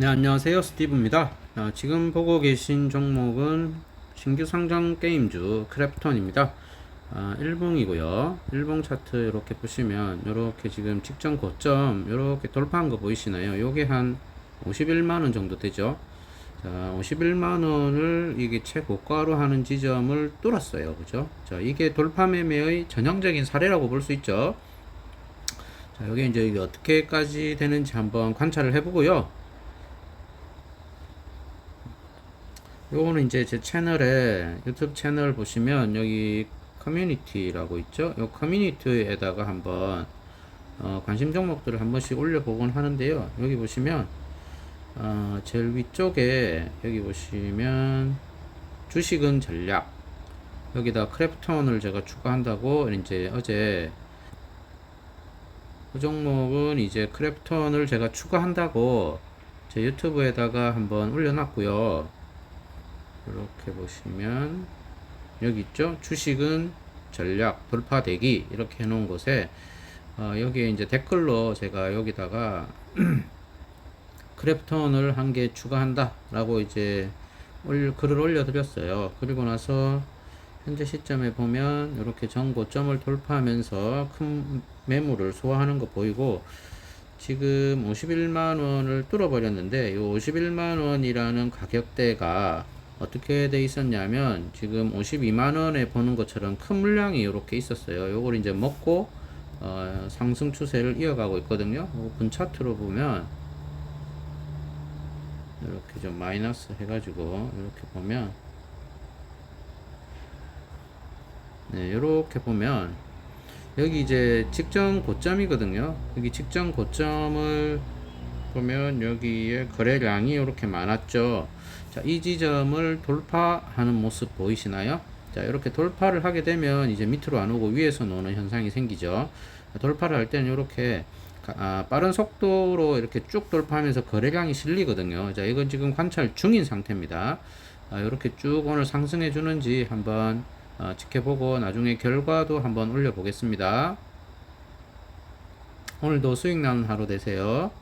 네, 안녕하세요. 스티브입니다. 아, 지금 보고 계신 종목은 신규 상장 게임주 크래프톤입니다. 아, 1봉이고요. 1봉 차트 이렇게 보시면 이렇게 지금 직전 고점 이렇게 돌파한 거 보이시나요? 요게 한 51만 원 정도 되죠. 자, 51만 원을 이게 최고가로 하는 지점을 뚫었어요. 그죠? 자, 이게 돌파 매매의 전형적인 사례라고 볼 수 있죠. 자, 여기 이제 이게 어떻게까지 되는지 한번 관찰을 해보고요. 요거는 이제 제 채널에 유튜브 채널 보시면 여기 커뮤니티라고 있죠. 요 커뮤니티에다가 한번 어, 관심 종목들을 한 번씩 올려보곤 하는데요. 여기 보시면 어, 제일 위쪽에 여기 보시면 주식은 전략 여기다 크래프톤을 제가 추가한다고 이제 어제 그 종목은 이제 크래프톤을 제가 추가한다고 제 유튜브에다가 한번 올려놨고요. 이렇게 보시면 여기 있죠? 주식은 전략 돌파 대기 이렇게 해놓은 곳에 어, 여기에 이제 댓글로 제가 여기다가 크래프톤을 한 개 추가한다 라고 이제 올, 글을 올려드렸어요. 그리고 나서 현재 시점에 보면 이렇게 전고점을 돌파하면서 큰 매물을 소화하는 거 보이고 지금 51만 원을 뚫어 버렸는데 이 51만 원이라는 가격대가 어떻게 돼 있었냐면 지금 52만 원에 보는 것처럼 큰 물량이 이렇게 있었어요. 요걸 이제 먹고 어, 상승 추세를 이어가고 있거든요. 분 차트로 보면 이렇게 좀 마이너스 해가지고 이렇게 보면 네 이렇게 보면 여기 이제 직전 고점이거든요. 여기 직전 고점을 보면 여기에 거래량이 이렇게 많았죠. 자, 이 지점을 돌파하는 모습 보이시나요? 자, 이렇게 돌파를 하게 되면 이제 밑으로 안 오고 위에서 노는 현상이 생기죠. 돌파를 할 때는 이렇게 아, 빠른 속도로 이렇게 쭉 돌파하면서 거래량이 실리거든요. 자, 이건 지금 관찰 중인 상태입니다. 아, 이렇게 쭉 오늘 상승해 주는지 한번 어, 지켜보고 나중에 결과도 한번 올려보겠습니다. 오늘도 수익 나는 하루 되세요.